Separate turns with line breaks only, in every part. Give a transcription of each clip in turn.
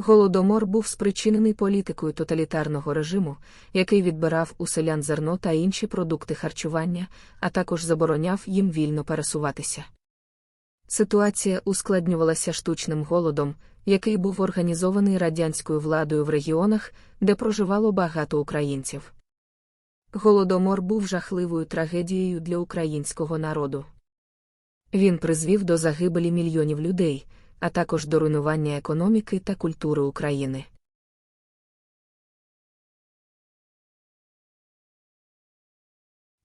Голодомор був спричинений політикою тоталітарного режиму, який відбирав у селян зерно та інші продукти харчування, а також забороняв їм вільно пересуватися. Ситуація ускладнювалася штучним голодом, який був організований радянською владою в регіонах, де проживало багато українців. Голодомор був жахливою трагедією для українського народу. Він призвів до загибелі мільйонів людей, а також до руйнування економіки та культури України.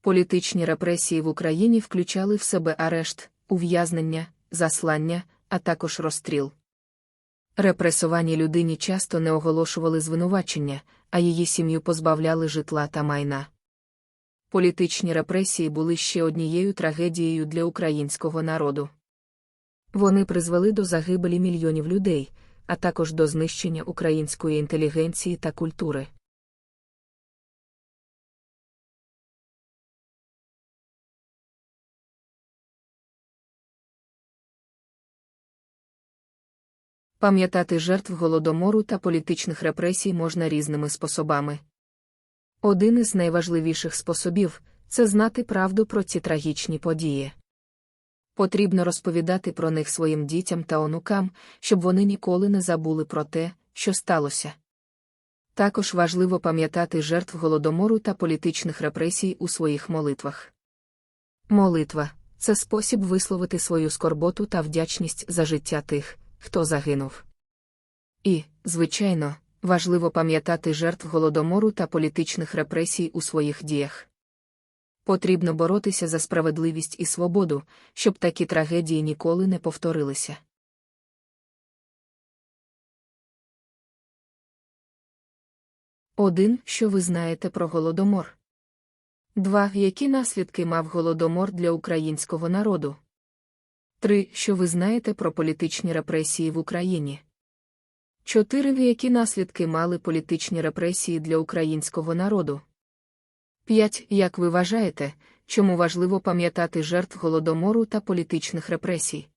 Політичні репресії в Україні включали в себе арешт, ув'язнення, заслання, а також розстріл. Репресованій людині часто не оголошували звинувачення, а її сім'ю позбавляли житла та майна. Політичні репресії були ще однією трагедією для українського народу. Вони призвели до загибелі мільйонів людей, а також до знищення української інтелігенції та культури. Пам'ятати жертв голодомору та політичних репресій можна різними способами. Один із найважливіших способів це знати правду про ці трагічні події. Потрібно розповідати про них своїм дітям та онукам, щоб вони ніколи не забули про те, що сталося. Також важливо пам'ятати жертв голодомору та політичних репресій у своїх молитвах. Молитва це спосіб висловити свою скорботу та вдячність за життя тих, хто загинув. І, звичайно, важливо пам'ятати жертв голодомору та політичних репресій у своїх діях. Потрібно боротися за справедливість і свободу, щоб такі трагедії ніколи не повторилися. Один, що ви знаєте про голодомор. Два. Які наслідки мав голодомор для українського народу? Три. Що ви знаєте про політичні репресії в Україні? Чотири. Які наслідки мали політичні репресії для українського народу? 5. Як ви вважаєте, чому важливо пам'ятати жертв голодомору та політичних репресій?